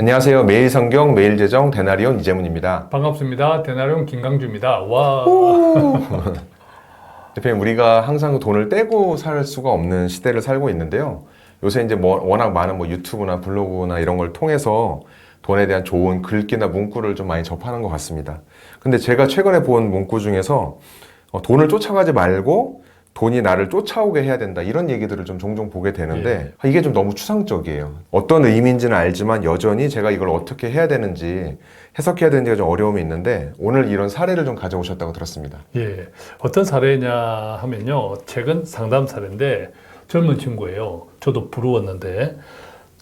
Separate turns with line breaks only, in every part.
안녕하세요. 매일 성경, 매일 재정, 대나리온 이재문입니다.
반갑습니다. 대나리온 김강주입니다. 와,
대표님, 우리가 항상 돈을 떼고 살 수가 없는 시대를 살고 있는데요. 요새 이제 뭐 워낙 많은 뭐 유튜브나 블로그나 이런 걸 통해서 돈에 대한 좋은 글귀나 문구를 좀 많이 접하는 것 같습니다. 근데 제가 최근에 본 문구 중에서 어, 돈을 쫓아가지 말고 돈이 나를 쫓아오게 해야 된다 이런 얘기들을 좀 종종 보게 되는데 아, 이게 좀 너무 추상적이에요. 어떤 의미인지는 알지만 여전히 제가 이걸 어떻게 해야 되는지 해석해야 되는지가 좀 어려움이 있는데 오늘 이런 사례를 좀 가져오셨다고 들었습니다.
예, 어떤 사례냐 하면요. 최근 상담 사례인데 젊은 친구예요. 저도 부러웠는데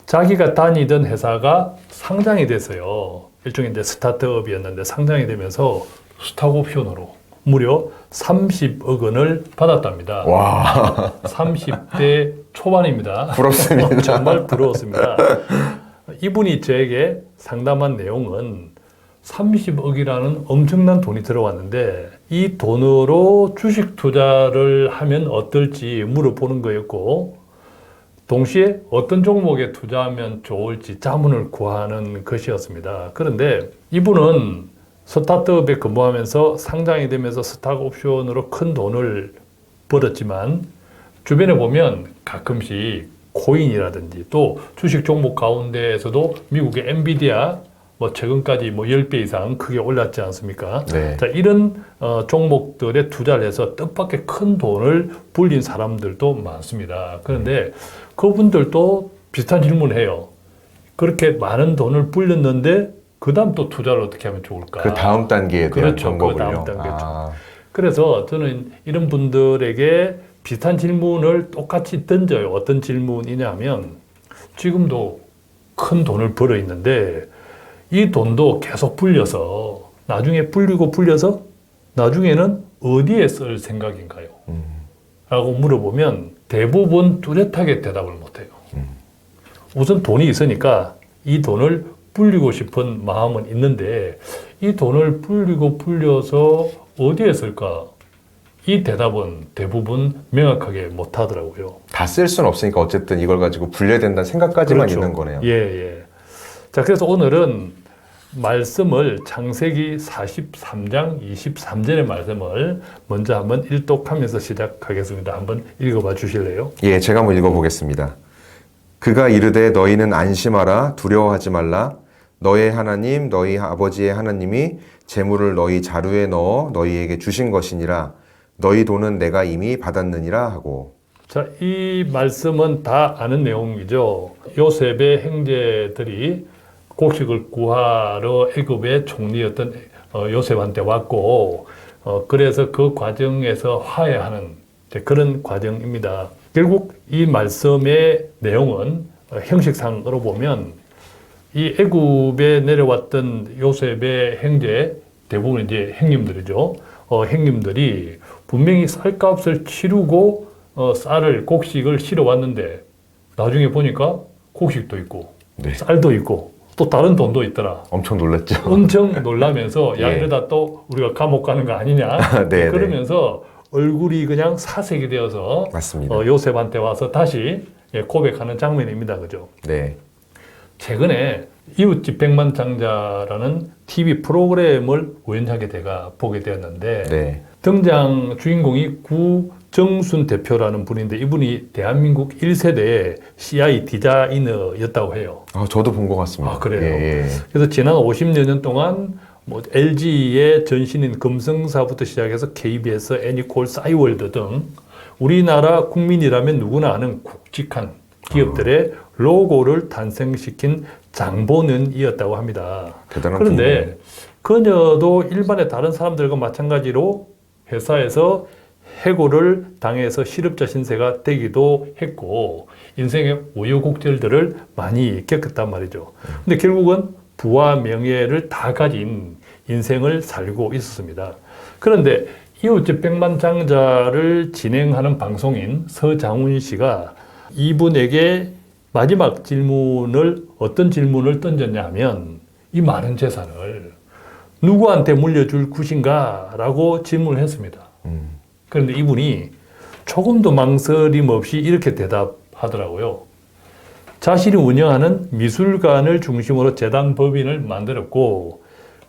자기가 다니던 회사가 상장이 됐어요. 일종의 이제 스타트업이었는데 상장이 되면서 스탁옵션으로 무려 30억 원을 받았답니다.
와
30대 초반입니다.
부럽습니다.
정말 부러웠습니다. 이분이 저에게 상담한 내용은 30억이라는 엄청난 돈이 들어왔는데 이 돈으로 주식 투자를 하면 어떨지 물어보는 거였고 동시에 어떤 종목에 투자하면 좋을지 자문을 구하는 것이었습니다. 그런데 이분은 스타트업에 근무하면서 상장이 되면서 스탁 옵션으로 큰 돈을 벌었지만 주변에 보면 가끔씩 코인이라든지 또 주식 종목 가운데에서도 미국의 엔비디아 뭐 최근까지 뭐 10배 이상 크게 올랐지 않습니까?
네.
자, 이런 어, 종목들에 투자를 해서 뜻밖의 큰 돈을 불린 사람들도 많습니다. 그런데 그분들도 비슷한 질문을 해요. 그렇게 많은 돈을 불렸는데 그 다음 또 투자를 어떻게 하면 좋을까?
그 다음 단계에 대한
그렇죠. 그
방법을요.
다음 단계죠.
아,
그래서 저는 이런 분들에게 비슷한 질문을 똑같이 던져요. 어떤 질문이냐면 지금도 큰 돈을 벌어 있는데 이 돈도 계속 불려서 나중에 불리고 불려서 나중에는 어디에 쓸 생각인가요?
음.
라고 물어보면 대부분 뚜렷하게 대답을 못해요.
음.
우선 돈이 있으니까 이 돈을 불리고 싶은 마음은 있는데 이 돈을 불리고 불려서 어디에 쓸까? 이 대답은 대부분 명확하게 못 하더라고요.
다 쓸 수는 없으니까 어쨌든 이걸 가지고 불려야 된다는 생각까지만 있는 거네요.
예, 예. 자, 그래서 오늘은 말씀을 창세기 43장 23절의 말씀을 먼저 한번 일독하면서 시작하겠습니다. 한번 읽어봐 주실래요?
예, 제가 한번 읽어보겠습니다. 그가 이르되 너희는 안심하라 두려워하지 말라 너의 하나님 너희 아버지의 하나님이 재물을 너희 자루에 넣어 너희에게 주신 것이니라 너희 돈은 내가 이미 받았느니라 하고
자, 이 말씀은 다 아는 내용이죠. 요셉의 형제들이 곡식을 구하러 애굽의 총리였던 어, 요셉한테 왔고, 어, 그래서 그 과정에서 화해하는 그런 과정입니다. 결국 이 말씀의 내용은 어, 형식상으로 보면 이 애굽에 내려왔던 요셉의 형제 대부분 이제 형님들이죠. 어, 형님들이 분명히 쌀값을 치르고 어, 쌀을 곡식을 실어 왔는데 나중에 보니까 곡식도 있고
네.
쌀도 있고 또 다른 돈도 있더라.
엄청 놀랐죠.
엄청 놀라면서 야
예.
이러다 또 우리가 감옥 가는 거 아니냐.
네,
그러면서 얼굴이 그냥 사색이 되어서
맞습니다.
어, 요셉한테 와서 다시 예, 고백하는 장면입니다. 그죠?
네,
최근에 이웃집 백만장자라는 TV 프로그램을 우연하게 제가 보게 되었는데
네,
등장 주인공이 구정순 대표라는 분인데 이분이 대한민국 1세대의 CI 디자이너였다고 해요.
아, 저도 본 것 같습니다.
아, 그래요?
예, 예.
그래서 지난 50여 년 동안 뭐 LG의 전신인 금성사부터 시작해서 KBS, 애니콜, 싸이월드 등 우리나라 국민이라면 누구나 아는 굵직한 기업들의 로고를 탄생시킨 장본인이었다고 합니다.
대단한
그런데 그녀도 일반의 다른 사람들과 마찬가지로 회사에서 해고를 당해서 실업자 신세가 되기도 했고 인생의 우여곡절들을 많이 겪었단 말이죠. 근데 결국은 부와 명예를 다 가진 인생을 살고 있었습니다. 그런데 이웃집 백만 장자를 진행하는 방송인 서장훈 씨가 이분에게 마지막 질문을 어떤 질문을 던졌냐 하면 이 많은 재산을 누구한테 물려줄 것인가 라고 질문을 했습니다.
음.
그런데 이분이 조금도 망설임 없이 이렇게 대답하더라고요. 자신이 운영하는 미술관을 중심으로 재단 법인을 만들었고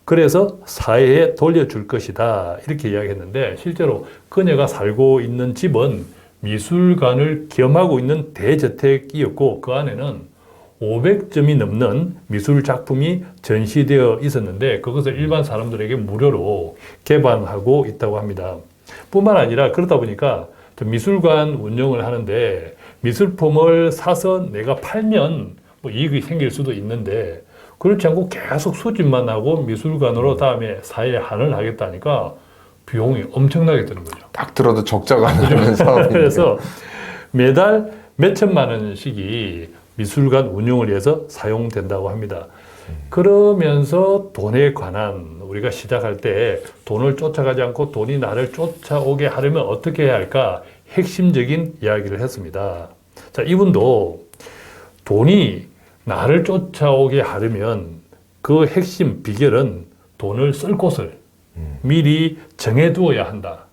그래서 사회에 돌려줄 것이다 이렇게 이야기했는데 실제로 그녀가 살고 있는 집은 미술관을 겸하고 있는 대저택이었고 그 안에는 500점이 넘는 미술 작품이 전시되어 있었는데 그것을 일반 사람들에게 무료로 개방하고 있다고 합니다. 뿐만 아니라 그러다 보니까 저 미술관 운영을 하는데 미술품을 사서 내가 팔면 뭐 이익이 생길 수도 있는데 그렇지 않고 계속 수집만 하고 미술관으로 다음에 사회에 한을 하겠다니까 비용이 엄청나게 드는 거죠.
딱 들어도 적자가 나는 사업인데.
그래서 매달 몇 천만 원씩이 미술관 운영을 위해서 사용된다고 합니다. 그러면서 돈에 관한 우리가 시작할 때 돈을 쫓아가지 않고 돈이 나를 쫓아오게 하려면 어떻게 해야 할까 핵심적인 이야기를 했습니다. 자, 이분도 돈이 나를 쫓아오게 하려면 그 핵심 비결은 돈을 쓸 곳을 미리 정해두어야 한다.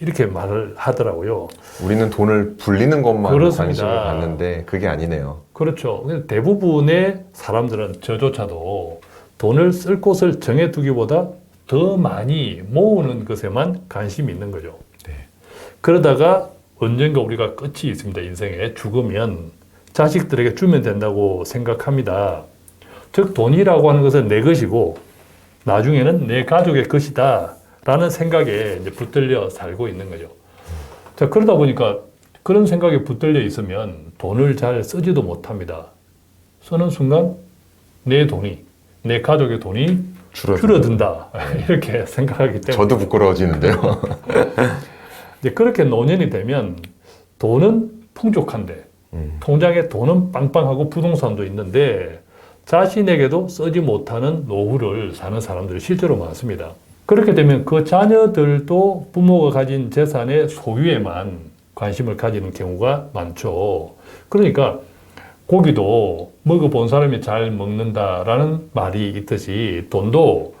이렇게 말을 하더라고요.
우리는 돈을 불리는 것만
그렇습니다.
관심을 갖는데 그게 아니네요.
그렇죠. 대부분의 사람들은 저조차도 돈을 쓸 곳을 정해두기보다 더 많이 모으는 것에만 관심이 있는 거죠.
네.
그러다가 언젠가 우리가 끝이 있습니다. 인생에 죽으면 자식들에게 주면 된다고 생각합니다. 즉 돈이라고 하는 것은 내 것이고 나중에는 내 가족의 것이다. 라는 생각에 이제 붙들려 살고 있는 거죠. 자, 그러다 보니까 그런 생각에 붙들려 있으면 돈을 잘 쓰지도 못합니다. 쓰는 순간 내 돈이, 내 가족의 돈이. 줄어든다. 이렇게 생각하기 때문에.
저도 부끄러워지는데요.
이제 그렇게 노년이 되면 돈은 풍족한데
음.
통장에 돈은 빵빵하고 부동산도 있는데 자신에게도 쓰지 못하는 노후를 사는 사람들이 실제로 많습니다. 그렇게 되면 그 자녀들도 부모가 가진 재산의 소유에만 관심을 가지는 경우가 많죠. 그러니까 고기도 먹어본 사람이 잘 먹는다라는 말이 있듯이 돈도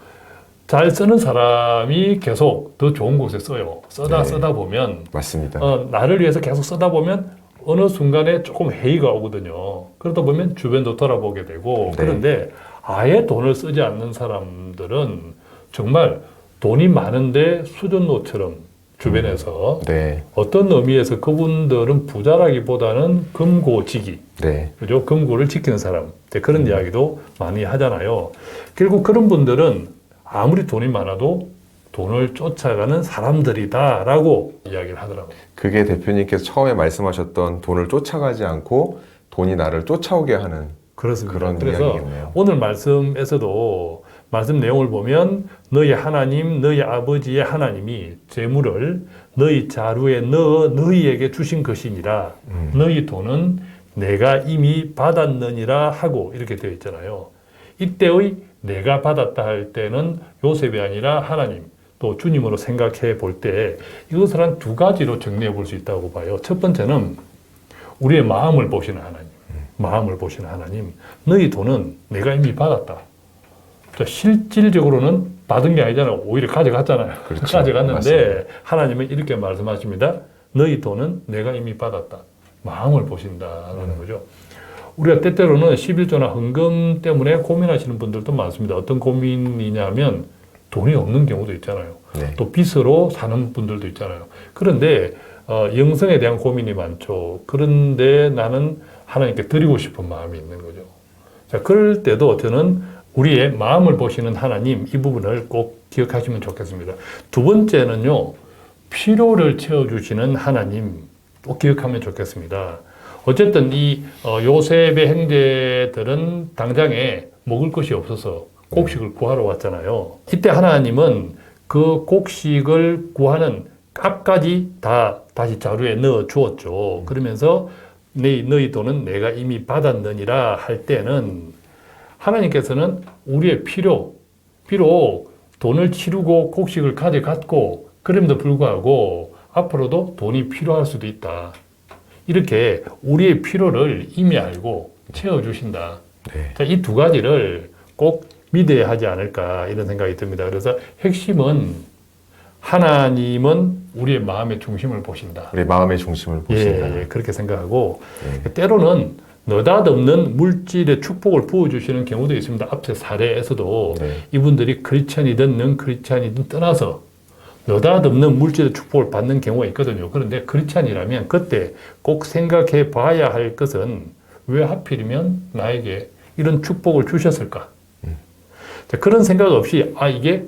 잘 쓰는 사람이 계속 더 좋은 곳에 써요. 쓰다
네.
쓰다 보면
맞습니다.
어, 나를 위해서 계속 쓰다 보면 어느 순간에 조금 회의가 오거든요. 그러다 보면 주변도 돌아보게 되고
네.
그런데 아예 돈을 쓰지 않는 사람들은 정말 돈이 많은데 수전노처럼 주변에서
네,
어떤 의미에서 그분들은 부자라기보다는 금고지기
네,
그죠? 금고를 지키는 사람. 그런 이야기도 많이 하잖아요. 결국 그런 분들은 아무리 돈이 많아도 돈을 쫓아가는 사람들이다라고 이야기를 하더라고요.
그게 대표님께서 처음에 말씀하셨던 돈을 쫓아가지 않고 돈이 나를 쫓아오게 하는
그렇습니다.
그런
그래서
이야기겠네요.
오늘 말씀에서도 말씀 내용을 보면 너희 하나님, 너희 아버지의 하나님이 재물을 너희 자루에 넣어 너희에게 주신 것이니라.
음.
너희 돈은 내가 이미 받았느니라 하고 이렇게 되어 있잖아요. 이때의 내가 받았다 할 때는 요셉이 아니라 하나님 또 주님으로 생각해 볼 때 이것을 한 두 가지로 정리해 볼 수 있다고 봐요. 첫 번째는 우리의 마음을 보시는 하나님. 마음을 보시는 하나님. 너희 돈은 내가 이미 받았다. 자, 실질적으로는 받은 게 아니잖아요. 오히려 가져갔잖아요.
그렇죠.
가져갔는데
맞습니다.
하나님은 이렇게 말씀하십니다. 너희 돈은 내가 이미 받았다. 마음을 보신다라는
음.
거죠. 우리가 때때로는 11조나 헌금 때문에 고민하시는 분들도 많습니다. 어떤 고민이냐면 돈이 없는 경우도 있잖아요.
네.
또 빚으로 사는 분들도 있잖아요. 그런데 어, 영성에 대한 고민이 많죠. 그런데 나는 하나님께 드리고 싶은 마음이 있는 거죠. 자, 그럴 때도 저는 우리의 마음을 보시는 하나님 이 부분을 꼭 기억하시면 좋겠습니다. 두 번째는요, 필요를 채워주시는 하나님 또 기억하면 좋겠습니다. 어쨌든 이 어, 요셉의 형제들은 당장에 먹을 것이 없어서 곡식을 구하러 왔잖아요. 이때 하나님은 그 곡식을 구하는 값까지 다 다시 자루에 넣어 주었죠. 그러면서 너희, 너희 돈은 내가 이미 받았느니라 할 때는 하나님께서는 우리의 필요, 비록 돈을 치르고 곡식을 가져갔고 그럼에도 불구하고 앞으로도 돈이 필요할 수도 있다. 이렇게 우리의 필요를 이미 알고 채워주신다.
네.
자, 이 두 가지를 꼭 믿어야 하지 않을까 이런 생각이 듭니다. 그래서 핵심은 하나님은 우리의 마음의 중심을 보신다.
우리 마음의 중심을
예,
보신다.
예, 그렇게 생각하고
네.
때로는 느닷없는 물질의 축복을 부어주시는 경우도 있습니다. 앞서 사례에서도
네.
이분들이 크리스찬이든 넌 크리스찬이든 떠나서 느닷없는 물질의 축복을 받는 경우가 있거든요. 그런데 크리스찬이라면 그때 꼭 생각해 봐야 할 것은 왜 하필이면 나에게 이런 축복을 주셨을까? 자, 그런 생각 없이 아 이게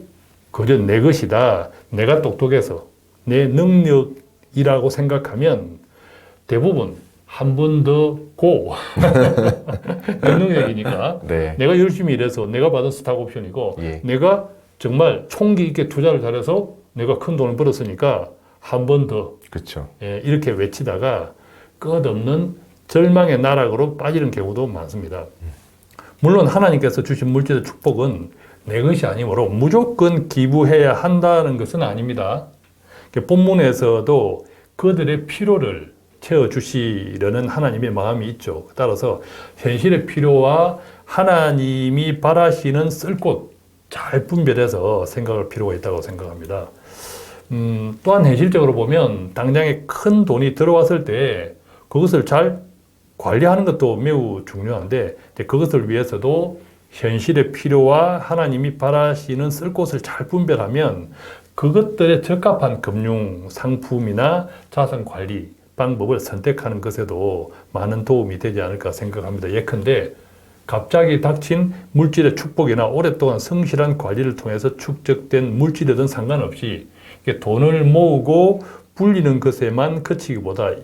그저 내 것이다. 내가 똑똑해서 내 능력이라고 생각하면 대부분 한 번 더 고. 내 능력이니까
네.
내가 열심히 일해서 내가 받은 스탁 옵션이고
예.
내가 정말 총기 있게 투자를 잘해서 내가 큰 돈을 벌었으니까 한 번 더
그렇죠.
예, 이렇게 외치다가 끝없는 절망의 나락으로 빠지는 경우도 많습니다. 물론 하나님께서 주신 물질의 축복은 내 것이 아니므로 무조건 기부해야 한다는 것은 아닙니다. 그 본문에서도 그들의 필요를 채워주시려는 하나님의 마음이 있죠. 따라서 현실의 필요와 하나님이 바라시는 쓸 곳 잘 분별해서 생각할 필요가 있다고 생각합니다. 음, 또한 현실적으로 보면 당장에 큰 돈이 들어왔을 때 그것을 잘 관리하는 것도 매우 중요한데 그것을 위해서도 현실의 필요와 하나님이 바라시는 쓸 곳을 잘 분별하면 그것들에 적합한 금융 상품이나 자산 관리 방법을 선택하는 것에도 많은 도움이 되지 않을까 생각합니다. 예컨대 갑자기 닥친 물질의 축복이나 오랫동안 성실한 관리를 통해서 축적된 물질이든 상관없이 돈을 모으고 불리는 것에만 그치기보다 이-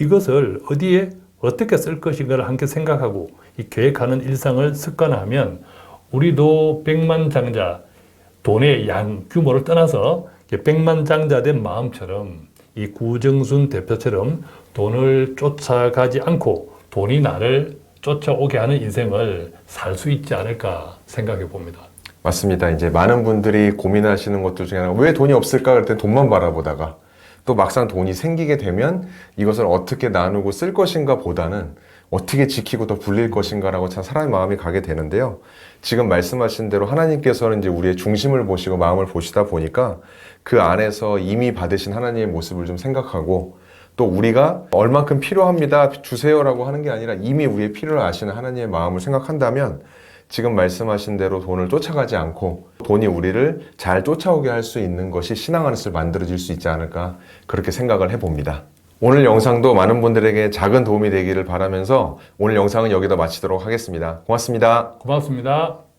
이것을 어디에 어떻게 쓸 것인가를 함께 생각하고 이 계획하는 일상을 습관화하면 우리도 백만 장자 돈의 양 규모를 떠나서 이렇게 백만 장자된 마음처럼 이 구정순 대표처럼 돈을 쫓아가지 않고 돈이 나를 쫓아오게 하는 인생을 살 수 있지 않을까 생각해 봅니다.
맞습니다. 이제 많은 분들이 고민하시는 것들 중에 하나가 왜 돈이 없을까 그럴 때 돈만 바라보다가 또 막상 돈이 생기게 되면 이것을 어떻게 나누고 쓸 것인가 보다는 어떻게 지키고 더 불릴 것인가라고 참 사람의 마음이 가게 되는데요. 지금 말씀하신 대로 하나님께서는 이제 우리의 중심을 보시고 마음을 보시다 보니까 그 안에서 이미 받으신 하나님의 모습을 좀 생각하고 또 우리가 얼만큼 필요합니다 주세요라고 하는 게 아니라 이미 우리의 필요를 아시는 하나님의 마음을 생각한다면 지금 말씀하신 대로 돈을 쫓아가지 않고 돈이 우리를 잘 쫓아오게 할 수 있는 것이 신앙 안에서 만들어질 수 있지 않을까 그렇게 생각을 해봅니다. 오늘 영상도 많은 분들에게 작은 도움이 되기를 바라면서 오늘 영상은 여기다 마치도록 하겠습니다. 고맙습니다.
고맙습니다.